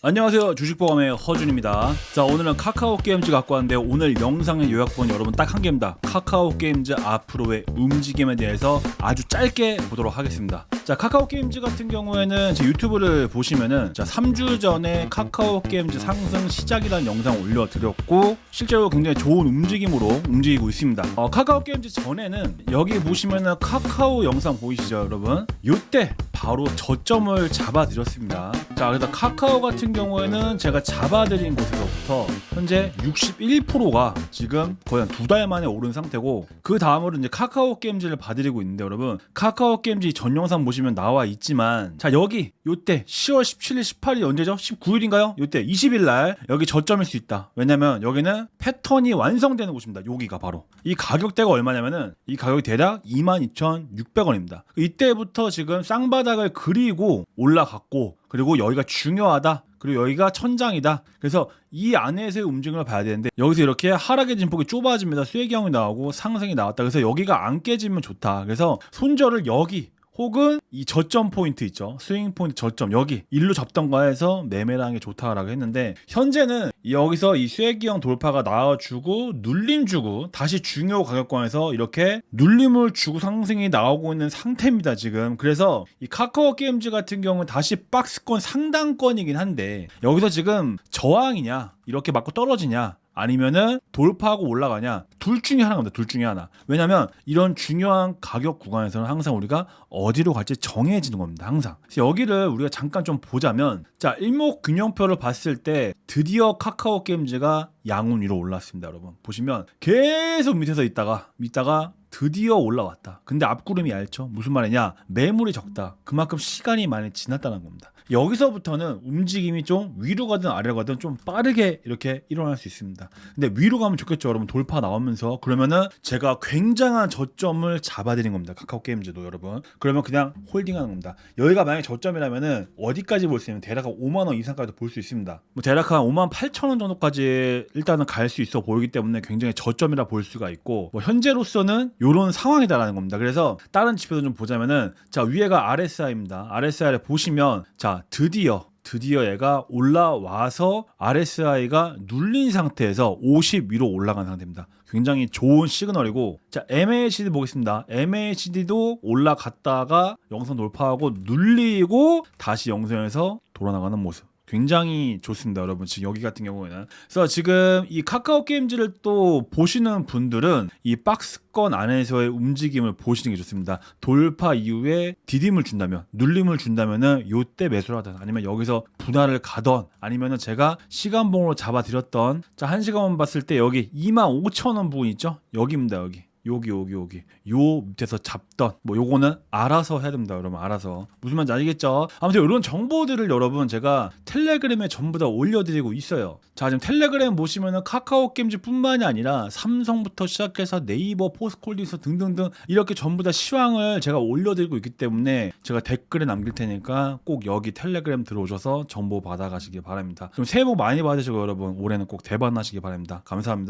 안녕하세요. 주식보감의 허준입니다. 자 오늘은 카카오 게임즈 갖고 왔는데 오늘 영상의 요약본 여러분 딱 한 개입니다. 카카오 게임즈 앞으로의 움직임에 대해서 아주 짧게 보도록 하겠습니다. 자 카카오 게임즈 같은 경우에는 제 유튜브를 보시면은 자 3주 전에 카카오 게임즈 상승 시작이라는 영상 올려드렸고 실제로 굉장히 좋은 움직임으로 움직이고 있습니다. 어, 카카오 게임즈 전에는 여기 보시면은 카카오 영상 보이시죠 여러분? 요때 바로 저점을 잡아드렸습니다. 자 그래서 카카오 같은 경우에는 제가 잡아드린 곳에서부터 현재 61%가 지금 거의 한 두 달 만에 오른 상태고 그 다음으로 이제 카카오 게임즈를 봐드리고 있는데 여러분 카카오 게임즈 전 영상 보시면 나와 있지만 자 여기 요때 10월 17일 18일 언제죠? 19일인가요? 요때 20일 날 여기 저점일 수 있다. 왜냐면 여기는 패턴이 완성되는 곳입니다. 여기가 바로. 이 가격대가 얼마냐면은 이 가격이 대략 22,600원입니다. 이때부터 지금 쌍바닥 을 그리고 올라갔고 그리고 여기가 중요하다. 그리고 여기가 천장이다. 그래서 이 안에서의 움직임을 봐야 되는데 여기서 이렇게 하락의 진폭이 좁아집니다. 수혜경이 나오고 상승이 나왔다. 그래서 여기가 안 깨지면 좋다. 그래서 손절을 여기 혹은 이 저점 포인트 있죠. 스윙 포인트 저점 여기 일로 잡던가 해서 매매를 하는 게 좋다라고 했는데 현재는 여기서 이 쇠기형 돌파가 나와주고 눌림 주고 다시 중요 가격권에서 이렇게 눌림을 주고 상승이 나오고 있는 상태입니다 지금 그래서 이 카카오 게임즈 같은 경우는 다시 박스권 상단권이긴 한데 여기서 지금 저항이냐 이렇게 맞고 떨어지냐 아니면은 돌파하고 올라가냐 둘 중에 하나가 둘 중에 하나 왜냐면 이런 중요한 가격 구간에서는 항상 우리가 어디로 갈지 정해지는 겁니다 항상 여기를 우리가 잠깐 좀 보자면 자 일목균형표를 봤을 때 드디어 카카오 게임즈가 양운 위로 올랐습니다 여러분 보시면 계속 밑에서 있다가 있다가 드디어 올라왔다. 근데 앞구름이 얇죠. 무슨 말이냐? 매물이 적다. 그만큼 시간이 많이 지났다는 겁니다. 여기서부터는 움직임이 좀 위로 가든 아래로 가든 좀 빠르게 이렇게 일어날 수 있습니다. 근데 위로 가면 좋겠죠, 여러분. 돌파 나오면서 그러면은 제가 굉장한 저점을 잡아드린 겁니다. 카카오 게임즈도 여러분. 그러면 그냥 홀딩하는 겁니다. 여기가 만약 에 저점이라면은 어디까지 볼 수 있냐면 대략 한 5만 원 이상까지도 볼수 있습니다. 뭐 대략 한 5만 8천 원 정도까지 일단은 갈 수 있어 보이기 때문에 굉장히 저점이라 볼 수가 있고 뭐 현재로서는 이런 상황이다라는 겁니다. 그래서 다른 지표도 좀 보자면은 자 위에가 RSI입니다. RSI를 보시면 자 드디어 드디어 얘가 올라와서 RSI가 눌린 상태에서 50 위로 올라간 상태입니다. 굉장히 좋은 시그널이고 자 MACD 보겠습니다. MACD도 올라갔다가 영선 돌파하고 눌리고 다시 영선에서 돌아나가는 모습. 굉장히 좋습니다, 여러분. 지금 여기 같은 경우에는. 그래서 지금 이 카카오 게임즈를 또 보시는 분들은 이 박스권 안에서의 움직임을 보시는 게 좋습니다. 돌파 이후에 디딤을 준다면, 눌림을 준다면은 요때 매수를 하든 아니면 여기서 분할을 가던 아니면은 제가 시간봉으로 잡아드렸던 자, 한 시간만 봤을 때 여기 25,000원 부분 있죠? 여기입니다, 여기. 여기 여기 여기. 요 밑에서 잡던. 뭐 요거는 알아서 해야 됩니다 여러분. 알아서. 무슨 말인지 알겠죠? 아무튼 이런 정보들을 여러분 제가 텔레그램에 전부 다 올려드리고 있어요. 자 지금 텔레그램 보시면은 카카오 게임즈 뿐만이 아니라 삼성부터 시작해서 네이버 포스콜디스 등등등 이렇게 전부 다 시황을 제가 올려드리고 있기 때문에 제가 댓글에 남길 테니까 꼭 여기 텔레그램 들어오셔서 정보 받아가시기 바랍니다. 그럼 새해 복 많이 받으시고 여러분 올해는 꼭 대박 나시기 바랍니다. 감사합니다